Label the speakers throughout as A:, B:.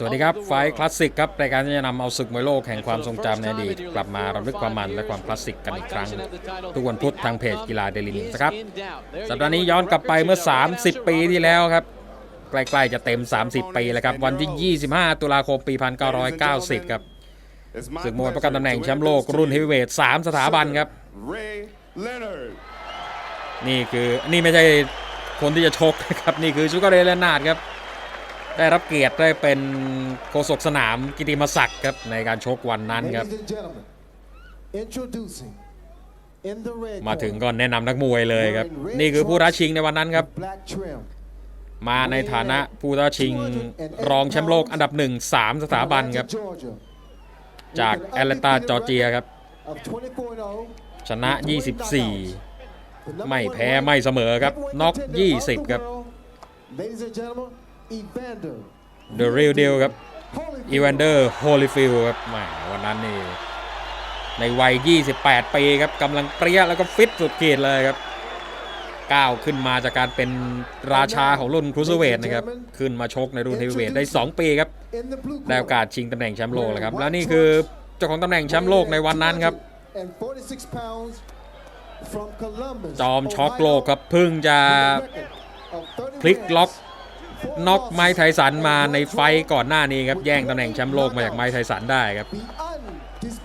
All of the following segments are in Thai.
A: สวัสดีครับ ไฟท์คลาสสิกครับรายการที่จะนำเอาศึกมวยโลกแห่งความทรงจำในอดีตกลับมารำลึกความมันและความคลาสสิกกันอีกครั้ง ทุกวันพุธทางเพจกีฬาเดลินิวนะครับ สัปดาห์นี้ย้อนกลับไปเมื่อ 30 ปีที่แล้วครับ ใกล้ๆจะเต็ม 30 ปีแล้วครับ วันที่ 25 ตุลาคมปี 1990 ครับศึกมวยประกันตำแหน่งแชมป์โลกรุ่นเฮฟวีเวท3สถาบันครับ
B: Ray Leonard.
A: นี่คือนี่ไม่ใช่คนที่จะชกนะครับนี่คือชูการ์เรเลนาดครับ ได้รับเกียรติได้เป็นโฆษกสนามกิติมศักดิ์ครับในการชกวันนั้นครับ
C: Ladies and gentlemen, introducing in the red
A: มาถึง
C: corner,
A: ก็แนะนำนักมวยเลยครับ นี่คือผู้ท้าชิงในวันนั้นครับ
C: black trim,
A: มาในฐานะผู้ท้าชิงรองแชมป์โลกอันดับหนึ่งสามสถาบันครับ
C: Atlanta, Georgia,
A: จากแอตแลนตาจอร์เจียครับ
C: of 24-0,
A: ชนะ 24
C: the number
A: ไม่
C: one
A: แพ้
C: ranked
A: ไม่เสมอครับ
C: heavyweight
A: น็อก
C: contender of the
A: 20 ครับ
C: world, Ladies and gentlemen, Evander
A: The Real Deal ครับอีแวนเดอร์โฮลิฟิลครับแหมวันนั้นนี่ในวัย 28 ปีครับกำลังเปรี้ยแล้วก็ฟิตสุดขีดเลยครับก้าวขึ้นมาจากการเป็นราชาของรุ่นครูเซอร์เวทนะครับ ขึ้นมาชกในรุ่นเฮฟวีเวทได้ 2 ปีครับได้โอกาสชิงตำแหน่งแชมป์โลกเลยครับ แล้วนี่คือเจ้าของตำแหน่งแชมป์โลกในวันนั้นครับ จอมช็อกโลกครับเพิ่งจะพลิกล็อก น็อกไมค์ไทสันมาในไฟก่อนหน้านี้ครับ แย่งตำแหน่งแชมป์โลกมาจากไมค์ไทสันได้ครับ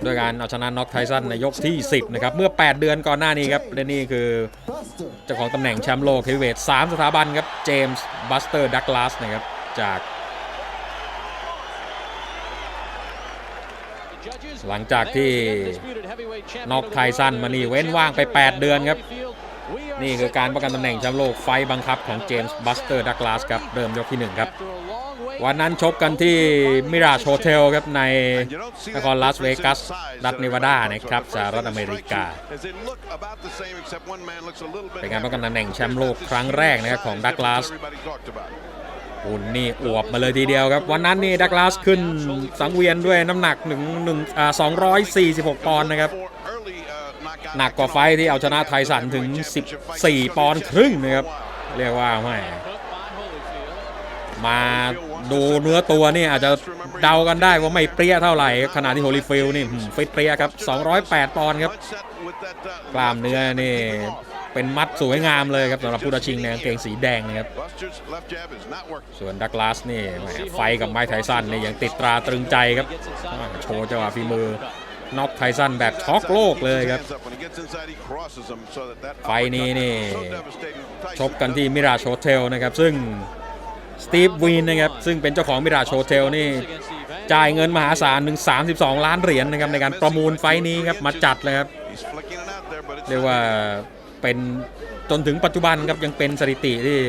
A: ด้วยการเอาชนะน็อกไทสันในยกที่ 10 นะครับ เมื่อ 8 เดือนก่อนหน้านี้ครับและนี่คือเจ้าของตำแหน่งแชมป์โลกเฮฟวีเวท3สถาบันครับ เจมส์บัสเตอร์ดักลาสนะครับจาก หลังจากที่น็อกไทสันมานี่เว้นว่างไป 8 เดือนครับ นี่คือการประกันตำแหน่งแชมป์โลกไฟบังคับของเจมส์บัสเตอร์ดักลาสครับ เริ่มยกที่ 1 ครับ วันนั้นชกกันที่มิราโชเทลครับ ในนครลาสเวกัสรัฐเนวาดานะครับสหรัฐอเมริกา เป็นการป้องกันตำแหน่งแชมป์โลกครั้งแรกนะครับของดักลาสหุ่นนี่อวบมาเลยทีเดียวครับ วันนั้นนี่ดักลาสขึ้นสังเวียนด้วยน้ำหนักหนึ่งหนึ่งอ่า246ปอนด์นะครับ หนักกว่าไฟที่เอาชนะไทสันถึง 14 ปอนด์ครึ่งนะครับ เรียกว่าไม่มาดูเนื้อตัวนี่อาจจะเดากันได้ว่าไม่เปรี้ยเท่าไหร่ ขณะที่โฮลิฟิลนี่ฟิตเปรี้ยครับ 208 ปอนด์ครับ กล้ามเนื้อนี่เป็นมัดสวยงามเลยครับสำหรับผู้ท้าชิงในกางเกงสีแดงนะครับ ส่วนดักลาสนี่ไฟกับไม้ไทสันนี่ยังติดตราตรึงใจครับ โชว์จังหวะฝีมือ น็อกไทสันแบบช็อกโลกเลยครับ ไฟนี้นี่ชกกันที่มิราโชเทลนะครับ ซึ่งสตีฟวีนนะครับ ซึ่งเป็นเจ้าของมิราโชเทลนี่ จ่ายเงินมหาศาลถึง 32 ล้านเหรียญนะครับ ในการประมูลไฟนี้ครับ มาจัดเลยครับ เรียกว่าเป็นจนถึงปัจจุบันครับ ยังเป็นสถิติที่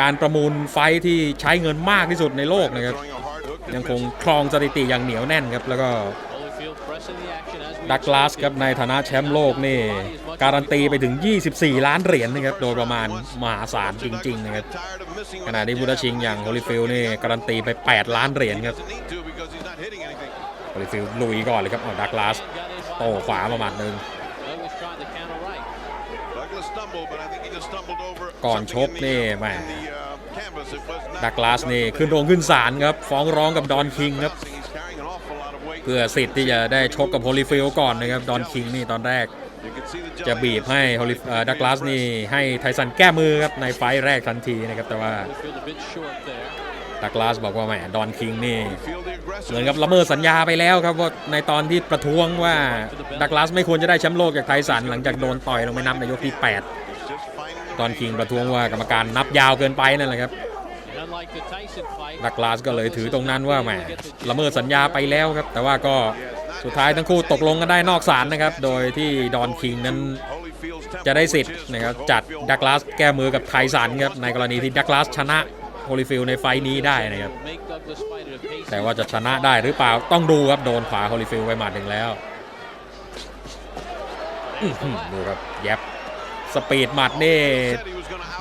A: การประมูลไฟที่ใช้เงินมากที่สุดในโลกนะครับยังคงครองสถิติอย่างเหนียวแน่นครับ แล้วก็ ดักลาสครับในฐานะแชมป์โลกนี่ การันตีไปถึง 24 ล้านเหรียญนะครับ โดยประมาณมหาศาลจริง ๆ นะครับ ขณะที่ผู้ท้าชิงอย่างโฮลิฟิลนี่ การันตีไป 8 ล้านเหรียญครับโฮลิฟิลลุยก่อนเลยครับเอดักลาสโต้ขวามาหมัดหนึ่งก่อนชกนี่แหมดักลาสนี่ขึ้นโรงขึ้นศาลครับ ฟ้องร้องกับดอนคิงครับ เพื่อสิทธิ์ที่จะได้ชกกับโฮลิฟิลก่อนนะครับดอนคิงนี่ตอนแรก จะบีบให้โฮลิดักลาสนี่ให้ไทสันแก้มือครับในไฟแรกทันทีนะครับแต่ว่าดักลาสบอกว่าแหมดอนคิงนี่เหมือนกับละเมิดสัญญาไปแล้วครับว่าในตอนที่ประท้วงว่าดักลาสไม่ควรจะได้แชมป์โลกจากไทสันหลังจากโดนต่อยลงไปนับในยกที่ 8 ตอนคิงประท้วงว่ากรรมการนับยาวเกินไปนั่นแหละครับ ดักลาสก็เลยถือตรงนั้นว่าแหมละเมิดสัญญาไปแล้วครับ แต่ว่าก็สุดท้ายทั้งคู่ตกลงกันได้นอกศาลนะครับ โดยที่ดอนคิงนั้นจะได้สิทธิ์นะครับจัดดักลาสแก้มือกับไทสันครับในกรณีที่ดักลาสชนะโฮลิฟิลในไฟท์นี้ได้นะครับแต่ว่าจะชนะได้หรือเปล่าต้องดูครับโดนขวาโฮลิฟิลไปหมัดหนึ่งแล้วอื้อหือดูครับแยบสปีดหมัดนี่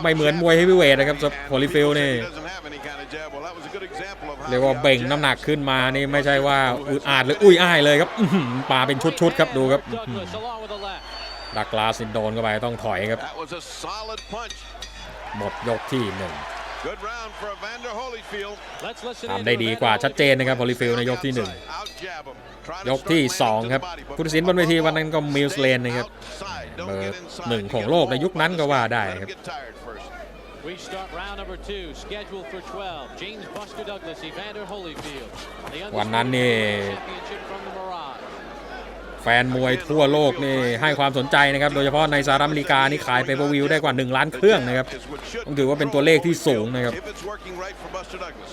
A: ไม่เหมือนมวยเฮฟวีเวทนะครับโฮลิฟิลนี่ เรียกว่าเบ่งน้ำหนักขึ้นมานี่ไม่ใช่ว่าอึดอาดหรืออุ้ยอ้ายเลยครับอื้อหือปาเป็นชุดๆครับดูครับอื้อหือดักลาสินโดนเข้าไปต้องถอยครับ หมดยกที่หนึ่ง
B: Good round for Evander Holyfield.
D: Let's listen
A: ทำได้ดีกว่าชัดเจนนะครับโฮลิฟิลในยกที่1
B: Out-jab him. Trying to
A: ยกที่
B: strike land
A: 2ครับ
B: into the body, but
A: ผู้ตัดสินบนเวทีวันนั้นก็มิลส์เลนนะครับ
B: outside.
A: เบ
B: Don't
A: อ
B: get
A: ร์
B: inside.
A: หนึ่ง
B: You
A: ของ
B: get
A: โลกในยุคนั้นก็ว่าได้
B: Let
A: ค
B: him
A: รับ
B: get tired first.
D: We start round number two, scheduled for 12. James Buster Douglas, Evander Holyfield. The
A: วันนั้นนี่
D: championship from the Mirage.
A: แฟนมวยทั่วโลกนี่ให้ความสนใจนะครับ โดยเฉพาะในสหรัฐอเมริกานี่ขายไปเปอร์วิวได้กว่า 1 ล้านเครื่องนะครับ
B: Is what should
A: ต้องถือว่าเป็นตัวเลขที่สูงนะครับ
B: If it's working right for Buster Douglas.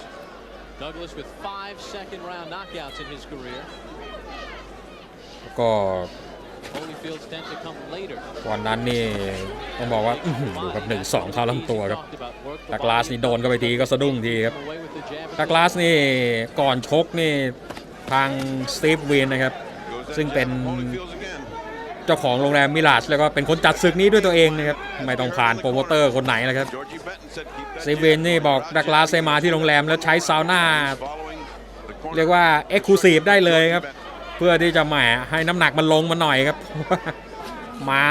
D: Douglas with five second round knockouts in his career.
A: ก็ วันนั้นนี่ต้องบอกว่าอื้อหือดูครับหนึ่งสองเข้าลำตัวครับดักลาสนี่โดนเข้าไปทีก็สะดุ้งทีครับ
D: Away with the jab.
A: ดักลาสนี่ก่อนชกนี่ทางสตีฟวีนนะครับ
B: Goes that
A: ซึ่งเป็น
B: jab. Holyfield's again.
A: เจ้าของโรงแรมมิลาชแล้วก็เป็นคนจัดศึกนี้ด้วยตัวเองนะครับไม่ต้องผ่านโปรโมเตอร์คนไหนนะครับ
B: Georgie Benton said keep that
A: สตีฟวีนนี่บอกดักลาสให้มาที่โรงแรมแล้วใช้ซาวน่า
B: following the corner.
A: เรียกว่าเอ็กซ์คลูซีฟได้เลยครับ เพื่อที่จะแหมให้น้ำหนักมันลงมาหน่อยครับ มา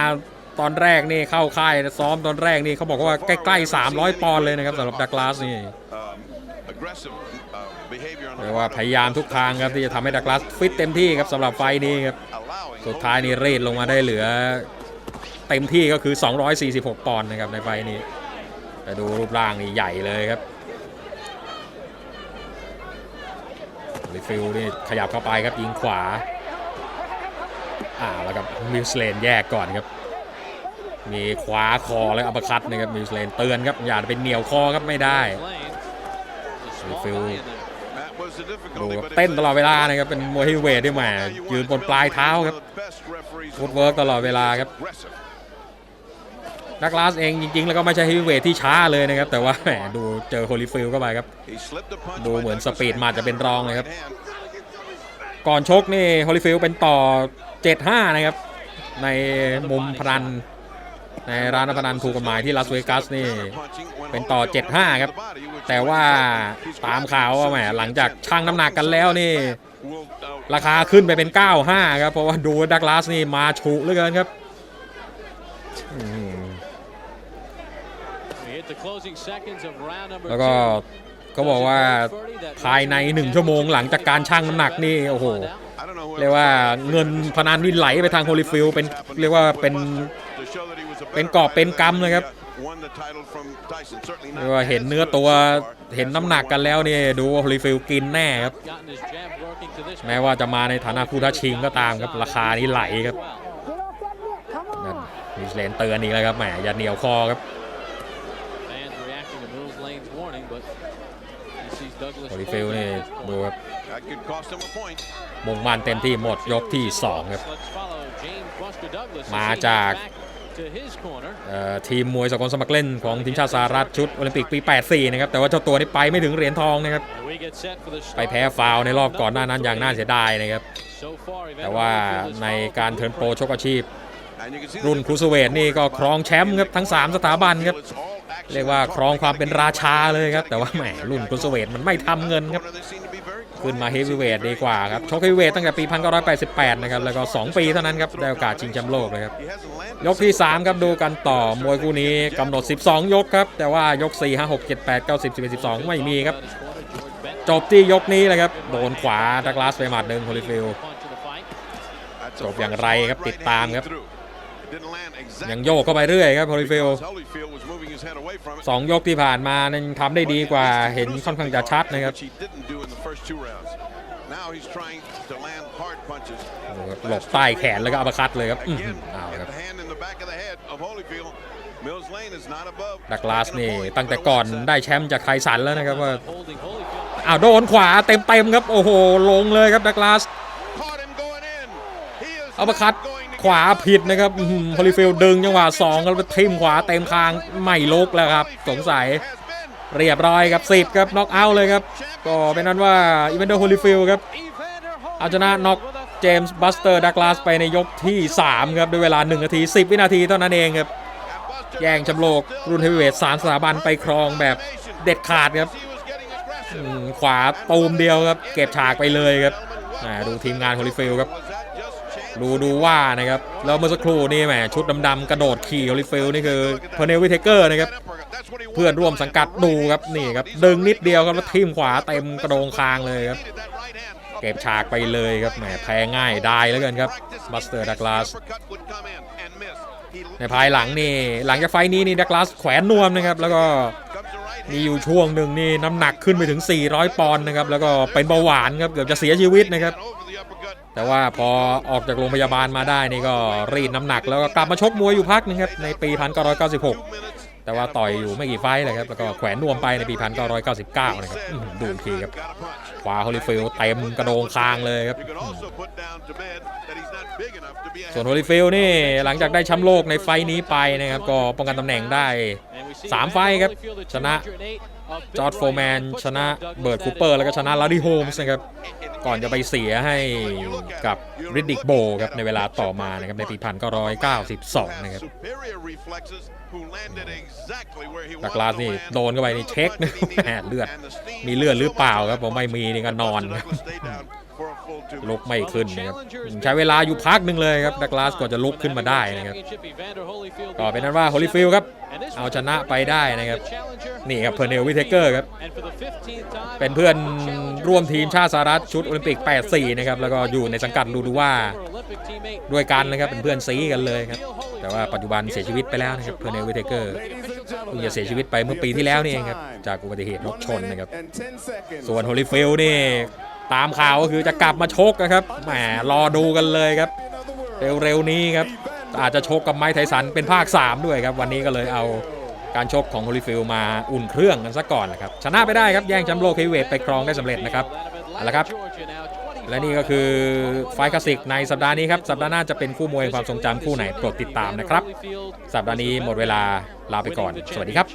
A: ตอนแรกนี่เข้าค่ายซ้อมตอนแรกนี่เขาบอกว่าใกล้ๆ 300 ปอนด์เลยนะครับสำหรับดักลาสนี่เรียกว่าพยายามทุกทางครับที่จะทำให้ดักลาสฟิตเต็มที่ครับสำหรับไฟนี้ครับสุดท้ายนี่เรดลงมาได้เหลือ เต็มที่ก็คือ 246 ปอนด์นะครับในไฟนี้แต่ดูรูปร่างนี่ใหญ่เลยครับ ลิฟิลนี่ขยับเข้าไปครับยิงขวาอ่าแล้วกับมิวสเลนแยกก่อนครับมีขวาคอและอัปคัตนะครับมิวสเลนเตือนครับอย่าเป็นเหนียวคอครับไม่ได้
D: Lane. The small
A: Phil.
D: guy in there.
B: That was the
A: ดูเต้นตลอดเวลานะครับเป็นมวยเฮฟวีเวทที่แหมยืนบนปลายเท้าครับฟุตเวิร์กตลอดเวลาครับ ดักลาสเองจริง ๆ แล้วก็ไม่ใช่เฮฟวีเวทที่ช้าเลยนะครับ แต่ว่าแหมดูเจอโฮลิฟิลเข้าไปครับ ดูเหมือนสปีดมาจะเป็นรองเลยครับ ก่อนชกนี่โฮลิฟิลเป็นต่อ 7-5 นะครับ ในมุมพนัน ในร้านพนันถูกกฎหมายที่ลาสเวกัสนี่เป็นต่อ 7-5 ครับ แต่ว่าตามข่าวว่าแหมหลังจากชั่งน้ำหนักกันแล้วนี่ ราคาขึ้นไปเป็น 9-5 ครับ เพราะว่าดูดักลาสนี่มาฉุเหลือเกินครับอืม
D: We hit the closing seconds of round number
A: แล้วก็
D: two.
A: เขาบอกว่าภายใน1ชั่วโมงหลังจากการชั่งน้ำหนักนี่โอ้โหเรียกว่าเงินพนันนี่ไหลไปทางโฮลิฟิลเป็นเรียกว่าเป็นเป็นกอบเป็นกำเลยครับเรียกว่าเห็นเนื้อตัวเห็นน้ำหนักกันแล้วนี่ดูว่าโฮลิฟิลกินแน่ครับ
D: Gotten his jab working to this
A: แม้ว่าจะมาในฐานะผู้ท้าชิงก็ตามครับราคานี้ไหลครับ
D: well.
A: นั่นมิชเลนเตือนอีกแล้วครับแหมอย่าเหนียวคอครับ ลิฟิล
D: holding
A: นี่
D: at this
A: ดู
D: point.
A: ครับ
B: That could cost him a point.
A: มุ่งมั่นเต็มที่หมดยกที่2ครับ
D: Let's follow James Buster Douglas as
A: มา
D: he
A: จาก
D: heads back to his corner.
A: เอ่อทีมมวยสากลสมัครเล่นของทีมชาติสหรัฐชุดโอลิมปิกปี 84 นะครับ แต่ว่าเจ้าตัวนี้ไปไม่ถึงเหรียญทองนะครับ
D: And we get set for the
A: ไป
D: start
A: แพ้ฟาวล์ในรอบก่อนหน้านั้นอย่างน่าเสียดายนะครับ
D: So far, Evander
A: แต่ว่า
D: Holyfield has
A: ใน
D: followed
A: การ
D: through
A: เทิร์น
D: the
A: โปรชกอาชีพ
B: And you can see
A: รุ่น
B: the
A: ครูสเวทนี่ก็ครองแชมป์ครับทั้ง 3 สถาบันครับ
B: It's all action
A: เรียกว่าครองความเป็นราชาเลยครับ แต่ว่าแหมรุ่นครูสเวทมันไม่ทำเงินครับ ขึ้นมาเฮฟวีเวทดีกว่าครับชกเฮฟวีเวทตั้งแต่ปี 1988 นะครับ แล้วก็ 2 ปีเท่านั้นครับ ได้โอกาสชิงแชมป์โลกเลยครับ ยกที่ 3 ครับดูกันต่อมวยคู่นี้กำหนด 12 ยกครับ แต่ว่ายก 4 5 6 7 8 9 10 11 12 ไม่มีครับ จบที่ยกนี้เลยครับโดนขวาดักลาสไปหมัดหนึ่งโฮลิฟิลจบอย่างไรครับติดตามครับ ยังโยกเข้าไปเรื่อยครับโฮลิฟิล
B: because Holyfield was moving his head away from it.
A: สองยกที่ผ่านมานั้นทำได้ดีกว่าเห็นค่อนข้างจะชัดนะครับ
B: Which he didn't do in the first two rounds. Now he's trying to land hard punches.
A: ดูครับหลบใต้แขนแล้วก็อัปคัตเลยครับอื้อหือ
B: Again,
A: เอา
B: get
A: ครับ
B: the hand in the back of the head of Holyfield. Mills Lane is not above.
A: ดักลาส
B: making a
A: นี่
B: point,
A: ตั้งแต่
B: but
A: ก่อน
B: watch that.
A: ได้แชมป์จากไคสันแล้วนะครับว่า
D: Holding Holyfield.
A: อ้าวโดนขวาเต็มๆครับ โอ้โห ลงเลยครับดักลาส
B: Caught him going in. He is
A: อัปคัต
B: not going to
A: ขวาผิดนะครับโฮลิฟิลดึงจังหวะ2แล้วไปทิมขวาเต็มคางไม่ลุกแล้วครับ สงสัยเรียบร้อยครับ10ครับน็อกเอาเลยครับ ก็เป็นนั้นว่าอีเวนเดอร์โฮลิฟิลครับเอาชนะน็อกเจมส์บัสเตอร์ดักลาสไปในยกที่ 3 ครับ ด้วยเวลา 1 นาที 10 วินาทีเท่านั้นเองครับ แย่งแชมป์โลกรุ่นเฮฟวีเวทสามสถาบันไปครองแบบเด็ดขาดครับ ขวาตูมเดียวครับ เก็บฉากไปเลยครับดูทีมงานโฮลิฟิลครับ ดูดูว่านะครับแล้วเมื่อสักครู่นี่แหมชุดดำๆกระโดดขี่โฮลิฟิลนี่คือเพเนลวิเทเกอร์นะครับเพื่อนร่วมสังกัดดูครับนี่ครับดึงนิดเดียวครับแล้วทิ่มขวาเต็มกระโดงคางเลยครับเก็บฉากไปเลยครับแหมแพ้ง่ายได้แล้วกันครับบัสเตอร์ดักลาสในภายหลังนี่หลังจากไฟนี้นี่ดักลาสแขวนนวมนะครับแล้วก็มีอยู่ช่วงหนึ่งนี่น้ำหนักขึ้นไปถึง 400 ปอนด์นะครับแล้วก็เป็นเบาหวานครับเกือบจะเสียชีวิตนะครับ แต่ว่าพอออกจากโรงพยาบาลมาได้นี่ก็รีดน้ำหนัก แล้วก็กลับมาชกมวยอยู่พักหนึงครับในปี 1996 แต่ว่าต่อยอยู่ไม่กี่ไฟเลยครับแล้วก็แขวนนวมไปในปี 1999 นะครับดูทีครับ ขวาโฮลิฟิลด์เต็มกระโดงคางเลยครับ
B: You could also put down to bed that he's not big enough to be a
A: ส่วนโฮลิฟิลด์นี่หลังจากได้แชมป์โลกในไฟต์นี้ไปนะครับ ก็ป้องกันตำแหน่งได้สามไฟท์ครับ ชนะจอร์ดโฟร์แมน ชนะเบิร์ดคูเปอร์ แล้วก็ชนะลารีโฮมส์นะครับ ก่อนจะไปเสียให้กับริดดิกโบครับ ในเวลาต่อมานะครับ ในปี1992นะครับ
B: superior reflexes who landed exactly where he
A: ดัก
B: wanted
A: ลาส
B: to
A: นี่
B: land.
A: โดนเข้าไปนี่เช็คนะแหมเลือด มีเลือดหรือเปล่าครับผมไม่มีนี่ก็นอนครับลุกไม่ขึ้นนะครับใช้เวลาอยู่พักหนึ่งเลยครับดักลาสกว่าจะลุกขึ้นมาได้นะครับก็เป็นนั้นว่าโฮลิฟิลครับเอาชนะไปได้นะครับนี่ครับเพอร์เนลวิเทเกอร์ครับเป็นเพื่อนร่วมทีมชาติสหรัฐชุดโอลิมปิก 84 นะครับแล้วก็อยู่ในสังกัดลูดูว่าด้วยกันนะครับเป็นเพื่อนซีกันเลยครับแต่ว่าปัจจุบันเสียชีวิตไปแล้วนะครับเพอร์เนลวิเทเกอร์
C: Ladies and
A: เพิ่ง
C: gentlemen,
A: จะเสียชีวิตไปเมื่อปีที่แล้วนี่เองครับ จากอุบัติเหตุรถ
C: one
A: ชนนะครับ
C: minute and 10 seconds.
A: ส่วนโฮลิฟิลด์นี่ตามข่าวก็คือจะกลับมาชกนะครับ แหมรอดูกันเลยครับ
C: In other words,
A: เร็วๆนี้ครับ อาจจะชกกับไมค์ไทสันเป็นภาค 3 ด้วยครับ วันนี้ก็เลยเอาการชกของโฮลิฟิลด์มาอุ่นเครื่องกันซะก่อนนะครับ ชนะไปได้ครับ แย่งแชมป์โลกเฮฟวีเวทไปครองได้สำเร็จนะครับเอาละครับ และนี่ก็คือไฟคลาสสิกในสัปดาห์นี้ครับ สัปดาห์หน้าจะเป็นคู่มวยความทรงจำคู่ไหนโปรดติดตามนะครับ สัปดาห์นี้หมดเวลาลาไปก่อน สวัสดีครับ